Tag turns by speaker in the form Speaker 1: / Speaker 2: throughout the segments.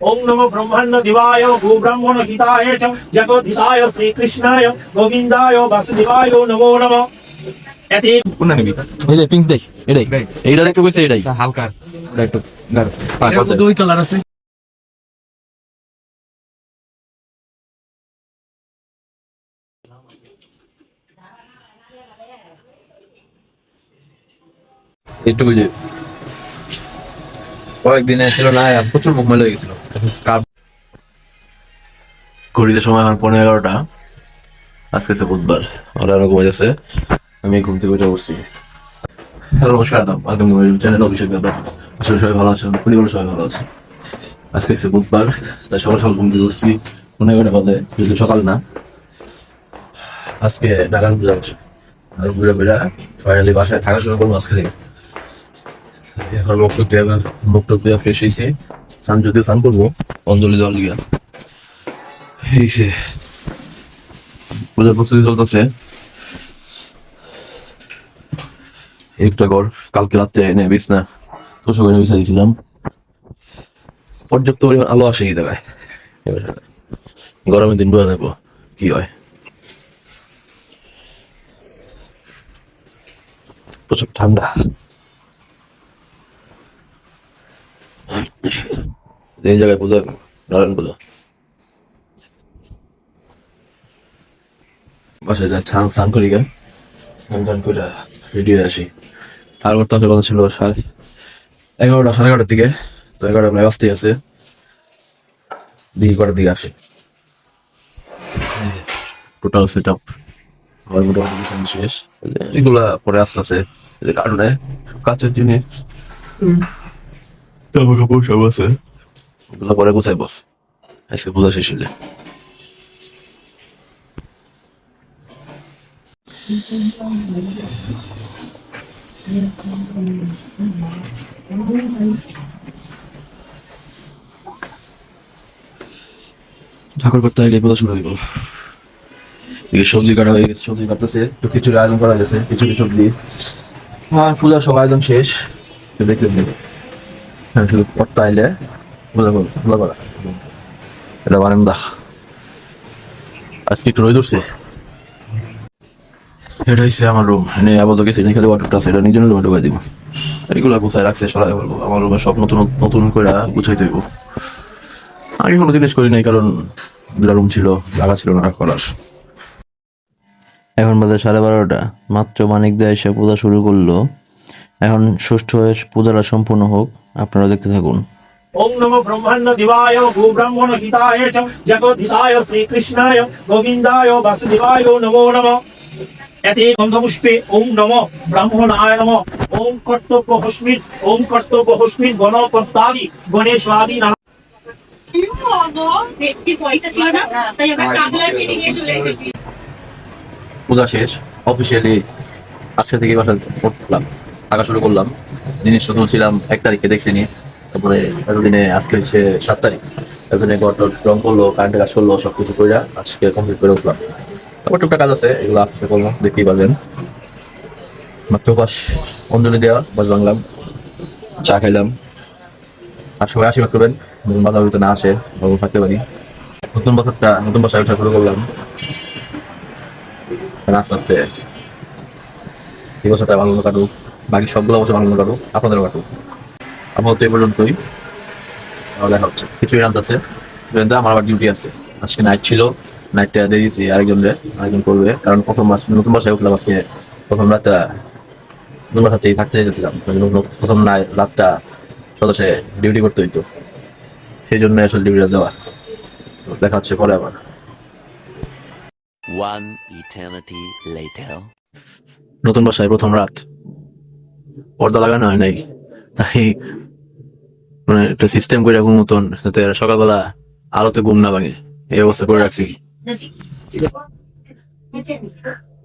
Speaker 1: ओम नमो ब्रह्मण्य दिवाय भूब्रह्मण हिताय च जगद्धिताय श्रीकृष्णाय गोविन्दाय वासुदेवाय नमो नमः এতে
Speaker 2: কোনটা নিবি
Speaker 3: এই যে পিঙ্ক দেখ এটাই এইটা দেখতে কইছে এটাই
Speaker 2: হালকা ওটা একটু গাঢ়। পাক আছে।
Speaker 1: দুই কালার আছে
Speaker 2: একটু বুঝে কয়েকদিনে ছিল না আর প্রচুর মুখ মেলে গেছিল স্কার্ফ
Speaker 3: ঘড়িতে সময় এখন পনেরো এগারোটা। আজকে হচ্ছে বুধবার। ওরা এরকম ঘুমাই যাচ্ছে। আমি ঘুম থেকে উঠে বসছি হ্যালো, নমস্কার আদাব আদম চ্যানেল অভিষেক দেবরা আসলে সবাই ভালো আছেন? পরিবারের সবাই ভালো আছে আজকে হচ্ছে বুধবার, তাই সকাল সকাল ঘুম থেকে উঠছি। পনেরো এগারোটা বাজে যেহেতু সকাল না। আজকে নারায়ণ পূজা হচ্ছে। নারায়ণ পূজা করে ফাইনালি বাসায় থাকা শুরু করব আজকে থেকে। এখন মুখ টুক দিয়ে মুখ টুক দিয়ে ফ্রেশ হয়েছি। স্নান যদিও স্নান করব, অঞ্জলি দেওয়ার লিগে। এই সে পূজার প্রস্তুতি চলতেছে। একটা ঘর, কালকে রাত্রে এনে বিছনা, তোষক এনে বিছাই দিয়েছিলাম পর্যাপ্ত পরিমাণ আলো আসে জায়গায়। এবার গরমের দিন বোঝা যাব কি হয়। প্রচুর ঠান্ডা। এই জায়গায় পূজা নারায়ণ পূজা। বাসায় যা স্নান স্নান করি গা। স্নান টান করে রেডি হয়ে আসি। আর করতে আসার কথা ছিল সাড়ে এগারোটা সাড়ে এগারোটার দিকে। তো এগারোটা প্রায় আসতেই আছে। দিকে কটার দিকে আসি। টোটাল সেট আপ আমার মোটামুটি শেষ। এগুলা পরে আস্তে আস্তে কারণে কাছের জিনিস জামা কাপড় সব আছে ওগুলো পরে আজকে পূজা শেষ হলে ঠাকুর করতে হলে পূজা শুরু হইব সবজি কাটা হয়ে গেছে সবজি কাটতেছে তো খিচুড়ি আয়োজন করা গেছে খিচুড়ি সবজি আর পূজার সব আয়োজন শেষ দেখলেন। হ্যাঁ আজকে একটু এটা হচ্ছে আমার রুম এনে এটা নিজের রুমে ঢুকাই দিব। রাখছে, সরাই বলব আমার রুমে সব নতুন নতুন করে গুছাই দেব আগে কোনো জিনিস করি নাই, কারণ দুটা রুম ছিল, জায়গা ছিল না করার।
Speaker 4: এখন বাজে সাড়ে বারোটা। মাত্র মানিক দা এসে পূজা শুরু করল। এখন সুষ্ঠু হয়ে পূজাটা সম্পূর্ণ হোক আপনারা দেখতে থাকুন।
Speaker 1: ওম নম ব্রহ্মাণ দিবায় ভূব্রহ্মণ হিতায় চ জগদ্ধিতায় শ্রীকৃষ্ণায় গোবিন্দায় বাসুদেবায় নমো নম। এতে গন্ধপুষ্পে ওম নম ব্রাহ্মণায় নম। ওম কর্তব্য হস্মিন ওম কর্তব্য হস্মিন গণপত্তাদি গণেশাদি
Speaker 5: না
Speaker 3: পূজা শেষ অফিসিয়ালি আজকে থেকে বাসা করতে থাকা শুরু করলাম। জিনিসটা তুলছিলাম এক তারিখে দেখছি নি তারপরে এতদিনে, আজকে হচ্ছে সাত তারিখ। এতদিনে ঘর টর রং করল কারেন্টের কাজ করল সব কিছু করে আজকে কমপ্লিট করে উঠলাম। তারপর টুকটাক কাজ আছে, এগুলো আস্তে আস্তে করলাম, দেখতেই পারবেন। মাত্র পাশ অঞ্জলি দেওয়া বাস বাংলাম চা খাইলাম। আর সবাই আশীর্বাদ করবেন, নতুন বাধা হয়তো না আসে, ভালো থাকতে পারি। নতুন বছরটা, নতুন বাসায় উঠা শুরু করলাম। আস্তে আস্তে এই বছরটা ভালো কাটুক। বাকি সবগুলো বছর ভালো কাটুক আপনাদেরও কাটুক আপাতত এই পর্যন্তই। দেখা হচ্ছে কিছুই রান্না আছে। আমার আবার ডিউটি আছে। আজকে নাইট ছিল নাইটটা দিয়েছি আরেকজন রে আরেকজন করবে। কারণ প্রথম মাস নতুন বাসায় উঠলাম আজকে। প্রথম রাতটা নতুন বাসাতেই থাকতে চাইছিলাম প্রথম নাই রাতটা সদস্যে ডিউটি করতে হইতো। সেই জন্য আসলে ডিউটিটা দেওয়া। দেখা হচ্ছে পরে আবার। নতুন বাসায় প্রথম রাত। পর্দা লাগানো হয় নাই। তাই মানে একটা সিস্টেম করে ঘুম মতন, যাতে সকালবেলা আলোতে ঘুম না ভাঙে। এই অবস্থা করে রাখছি।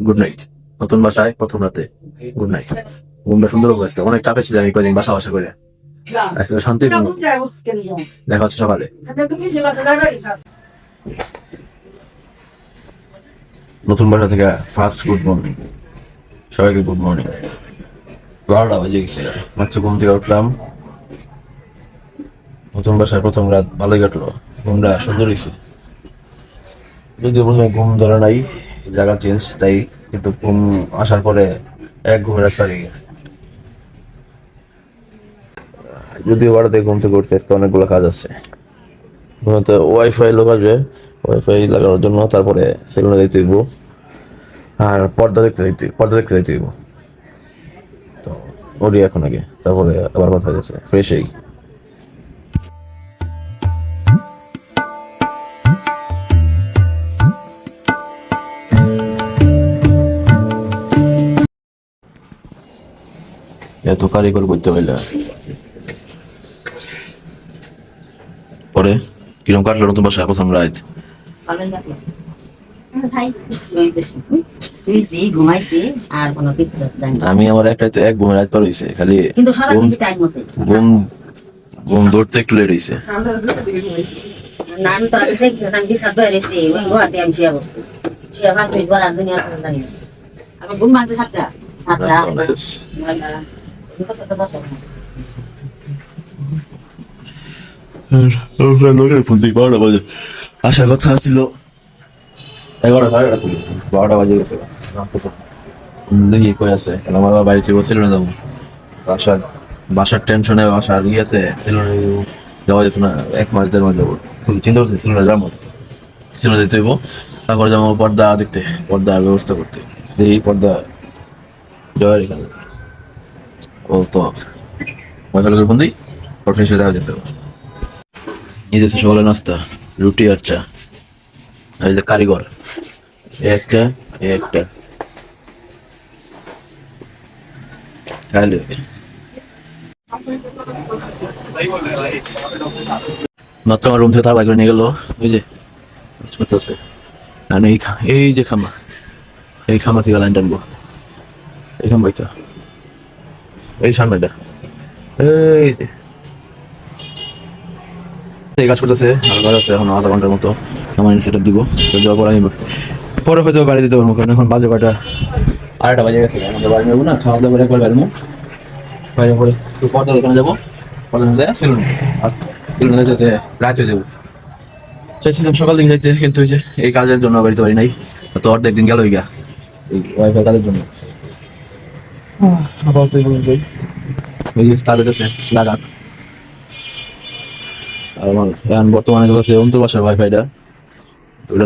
Speaker 3: গুড নাইট নতুন বাসায় প্রথম রাতে। গুড নাইট ঘুমটা সুন্দর আজকে। অনেক চাপে ছিল আমি কয়েকদিন বাসা বাসা করে। শান্তি দেখা হচ্ছে সকালে। নতুন বাসা থেকে ফার্স্ট গুড মর্নিং সবাইকে গুড মর্নিং বারোটা বাজে গেছে মাত্র ঘুম থেকে উঠলাম।
Speaker 4: নতুন বাসায় প্রথম রাত ভালোই কাটলো। ঘুমটা সুন্দর হয়েছে। যদিও প্রথমে ঘুম ধরে নাই জায়গা চেঞ্জ তাই কিন্তু ঘুম আসার পরে এক ঘুমে রাত পালিয়ে গেছে। যদিও বাড়িতে ঘুম থেকে উঠছে আজকে অনেকগুলো কাজ আছে। প্রথমত ওয়াইফাই লোক আসবে ওয়াইফাই লাগানোর জন্য তারপরে সেলুনে দেখতে দিব আর পর্দা দেখতে দেখতে পর্দা দেখতে দেখতে তো ওরই এখন আগে তারপরে আবার কথা গেছে ফ্রেশ হই এত কারিগর করতে পারলে পরে কিরম কাটলো নতুন বাসা? প্রথম রাত
Speaker 5: ভালোই লাগল ভাই শুয়েছে ঘুমাইছি আর কোনো কিচ্ছু জানি
Speaker 4: আমি আমার এক রাতে এক রাত পার হয়েছে খালি
Speaker 5: কিন্তু সারা
Speaker 4: ঘুম
Speaker 5: টাইম মতো।
Speaker 4: ঘুম ঘুম ধরতে একটু লেট হয়েছে
Speaker 5: না আমি তো আগে দেখছি আমি বিছানা ধরে রেখেছি ওই ঘোরাতে আমি শুয়ে বসছি। শুয়ে পাঁচ মিনিট পর আর দুনিয়ার কোনো জানি আমার ঘুম ভাঙছে সাতটা সাতটা। নয়টা। কত কত কত
Speaker 4: আসার কথা ছিল। এগারোটা সাড়ে বারোটা বাজে গেছে। দেখি কই আছে। কেন বাবা বাড়িতে ছিল না যাব বাসার বাসার টেনশনে, বাসার ইয়েতে ছিল না যাওয়া যেত না, এক মাস, দেড় মাস যাব চিন্তা করছি, ছিল না যাব ছিল না দিতে হইব। তারপর যাব পর্দা দেখতে, পর্দার ব্যবস্থা করতে। দেখি পর্দা জয়ের এখানে। ও তো। মজা করে বন্দি হয়ে দেওয়া যাচ্ছে এই যে সকালে নাস্তা, রুটি আর এই যে কারিগর। একটা একটা। আমার রুম থেকে তার বাইক নিয়ে গেল। ওই যে আর এই এই যে খামা এই খামা থেকে লাইন টানবো এই খাম্বাইটা এই সামনেটা এই এই কাজ করতেছে, আর কাজ আছে এখন আধা ঘণ্টার মতো। আমার সেট দিব। যাওয়ার পর আমি পরে হয়তো বাড়ি দিতে পারব, কারণ এখন বাজে কয়টা? আড়াইটা বাজে গেছে আমাদের বাড়ি নেব না খাওয়া দাওয়া করে একবার বেরোবো। বাইরে পর্দা দোকানে যাব পর্দা নিতে সিলুন আর সিলুনে যেতে রাত হয়ে যাব। চাইছিলাম সকাল দিকে যাইতে কিন্তু ওই যে এই কাজের জন্য বাড়িতে পারি নাই। তো অর্ধেক দিন গেল গা এই ওয়াইফাই কাজের জন্য। আপাতত এই যে তাদের কাছে লাগাক। আর এখন বর্তমানে চলছে অন্তর বাসার ওয়াইফাইটা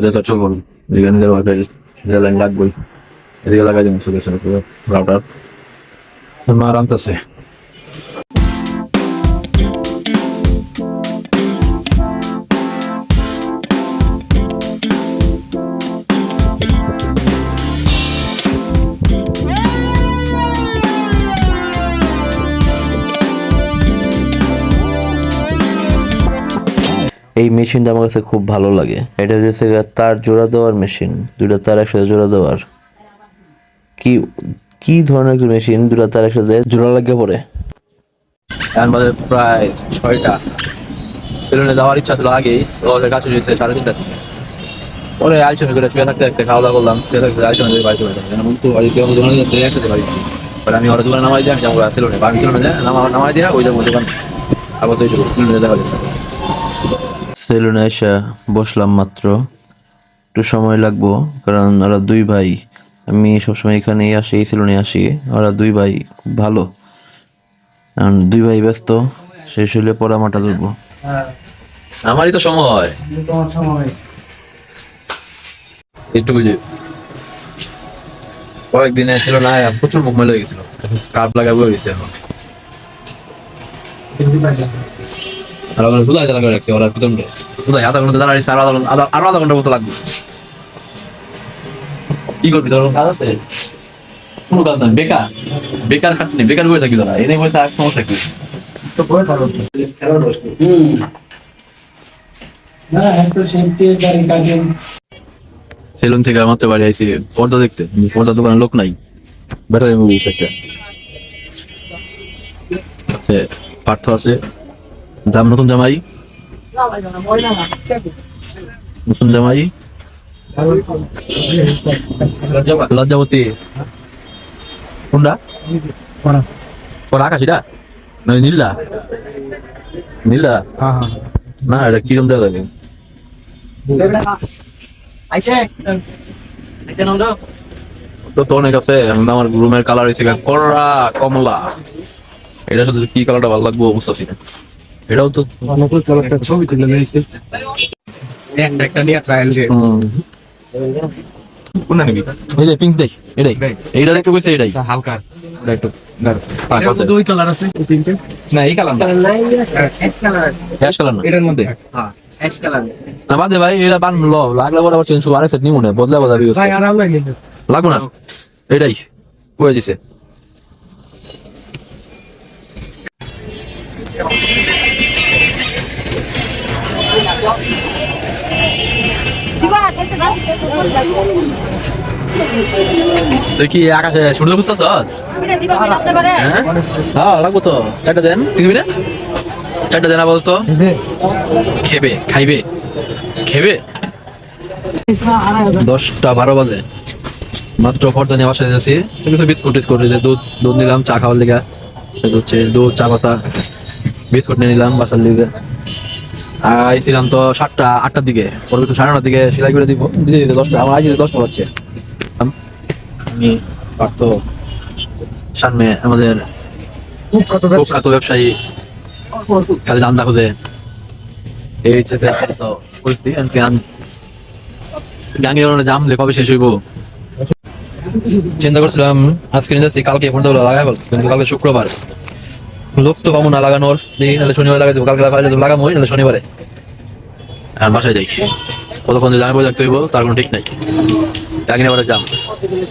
Speaker 4: দিয়ে তো চলবো না। এখানে ওয়াইফাই লাইন লাগবেই। এদিকে লাগাই দেবো চলে এসে রাউটার মা রান্তাছে এই মেশিনটা আমার কাছে খুব ভালো লাগে। এটা হচ্ছে তার জোড়া দেওয়ার মেশিন। দুইটা তার একসাথে জোড়া দেওয়ার। কি কি ধরনের একটা মেশিন দুটা তার একসাথে জোড়া লাগিয়ে পড়ে?
Speaker 3: এখন বাজে প্রায় ছয়টা। সেলুনে যাওয়ার ইচ্ছা ছিল আগেই ওদের কাছে রয়েছে সাড়ে তিনটা পরে আইসনে করে শুয়ে থাকতে থাকতে খাওয়া দাওয়া করলাম শুয়ে থাকতে আইসনে যেয়ে বাড়িতে বাড়ি কেন তো বাড়ি সে দোকানে যাচ্ছে একসাথে বাড়ি গেছি পরে আমি ওরা দোকানে নামাই দিয়ে আমি যাব সেলুনে। আমি সেলুনে যাই নামা নামাই দিয়ে ওই যাব দোকান আবার তো যাব সেলুনে দেখা গেছে
Speaker 4: সেলুনে এসে বসলাম মাত্র। একটু সময় লাগবো কারণ ওরা দুই ভাই। আমি সবসময় এখানেই আসি এই সেলুনে আসি। ওরা দুই ভাই খুব ভালো। কারণ দুই ভাই ব্যস্ত শেষ হলে পরে মাটা ধরবো।
Speaker 3: আমারই তো সময়। একটু বুঝি। কয়েকদিনে ছিল না প্রচুর মুখ মেলে গেছিল। কাপ লাগাবো রয়েছে এখন। আর ওখানে কোথায় দাঁড়া রাখছে? ওরা পিছনে কোথায়? আধা ঘণ্টা দাঁড়া রয়েছে আরও আধা ঘণ্টা আরও আধা ঘণ্টার মতো লাগবে। কি করবি তোর কাজ আছে। কোনো কাজ নাই বেকার। বেকার খাটনি বেকার বয়ে থাকি তোরা এনে বই থাক সমস্যা কি? সেলুন থেকে আমার তো বাড়ি আইছি পর্দা দেখতে। পর্দা দোকানে লোক নাই। ব্যাটারি মুভিস একটা। পার্থ আছে। জাম নতুন জামাই। নতুন জামাই। লজ্জাবতী। কোনটা? পর আকাশ এটা নয় নীলা নীলা না এটা কিরম দেওয়া লাগে? তো তো অনেক আছে আমার রুমের কালার হয়েছে কড়া কমলা। এটা সাথে কি কালারটা ভালো লাগবে না। এটাও তো
Speaker 2: ছবি তুলে একটা একটা নিয়ে ট্রায়াল। কোনটা নিবি
Speaker 3: এই যে পিঙ্ক দেখ এটাই এইটা দেখতে কইছে এটাই
Speaker 2: হালকা। ওটা একটু
Speaker 3: আছে।
Speaker 2: দুই কালার এই তিনটে। না এই কালার না।
Speaker 3: Ash color না।
Speaker 2: এটার মধ্যে?
Speaker 3: না বাদে ভাই এটা বান লো। লাগলে আবার চেঞ্জ করব। আরেক সেট নিমু না বদলা বদলা বিউজ
Speaker 2: ভাই আর আমরা নিবো
Speaker 3: লাগবো না। এটাই কয়ে দিছে। তুই কি আকাশে সূর্য খুঁজতেছ? হ্যাঁ? হ্যাঁ লাগবো তো। চারটা দেন। খাবি না? চারটা দেন বলতো খেবে। খাইবে। খেবে? দশটা বারো বাজে। মাত্র খরচা নিয়ে বাসায় যাচ্ছি। কিছু বিস্কুট টিস্কুট দুধ দুধ নিলাম চা খাওয়ার লিগা। হচ্ছে দুধ চা পাতা। বিস্কুট নিয়ে নিলাম বাসার লিগে। আইছিলাম তো সাতটা আটটার দিকে। পরে কিছু সাড়ে নটার দিকে সেলাই করে দিব। দিতে দিতে দশটা আমার আজ দশটা বাজছে। আমি পারতো সামনে আমাদের
Speaker 2: খুব কত
Speaker 3: খুব খ্যাত ব্যবসায়ী খালি দান্দা খুঁজে। এই হচ্ছে তো গাঙ্গি জাম কবে শেষ হইব? চিন্তা করছিলাম আজকে কালকে ফোনটা লাগাই বল কিন্তু কালকে শুক্রবার। লোক তো পাবো না লাগানোর শনিবার লাগাই দেবো, কালকে লাগাইলে তো লাগামোই নাহলে শনিবারে। আর বাসায় যাই। কতক্ষণ যে বলে থাকতে হইব, তার কোনো ঠিক নাই। গাঙ্গি আবার জাম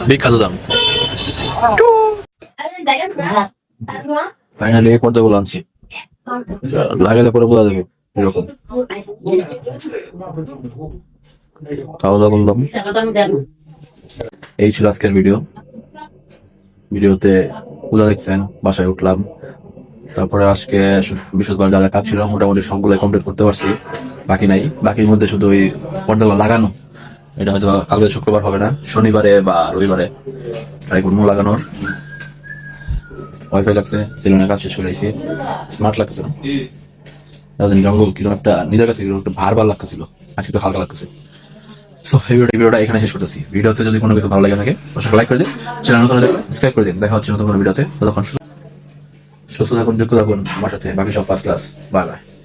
Speaker 3: বিখ্যাত দাম ফাইনালি এই পর্দাগুলো আনছি। লাগালে পরে বোঝা যাবে, এরকম। খাওয়া দাওয়া করলাম। এই ছিল আজকের ভিডিও। ভিডিওতে পূজা দেখছেন, বাসায় উঠলাম। তারপরে আজকে বৃহস্পতিবার যা যা কাজ ছিল, মোটামুটি সবগুলো কমপ্লিট করতে পারছি। বাকি নাই। বাকির মধ্যে শুধু ওই পর্দাগুলো লাগানো। এটা হয়তো কালকে শুক্রবার হবে না, শনিবারে বা রবিবারে ট্রাই করব লাগানোর। ওয়াইফাই লাগছে সেলুনের কাজ শেষ করে স্মার্ট লাগছে না। জঙ্গল কীরকম একটা, নিজের কাছে ভার ভার লাগতেছিল। আজকে একটু হালকা লাগতেছে। সো এই ভিডিওটা ভিডিওটা এখানে শেষ করতেছি। ভিডিওতে যদি কোনো কিছু ভালো লাগে থাকে লাইক করে দিন। চ্যানেল নতুন সাবস্ক্রাইব করে দিন। দেখা হচ্ছে নতুন কোনো ভিডিওতে ততক্ষণ সুস্থ থাকুন যুক্ত থাকুন আমার সাথে বাকি সব ফার্স্ট ক্লাস বাই বাই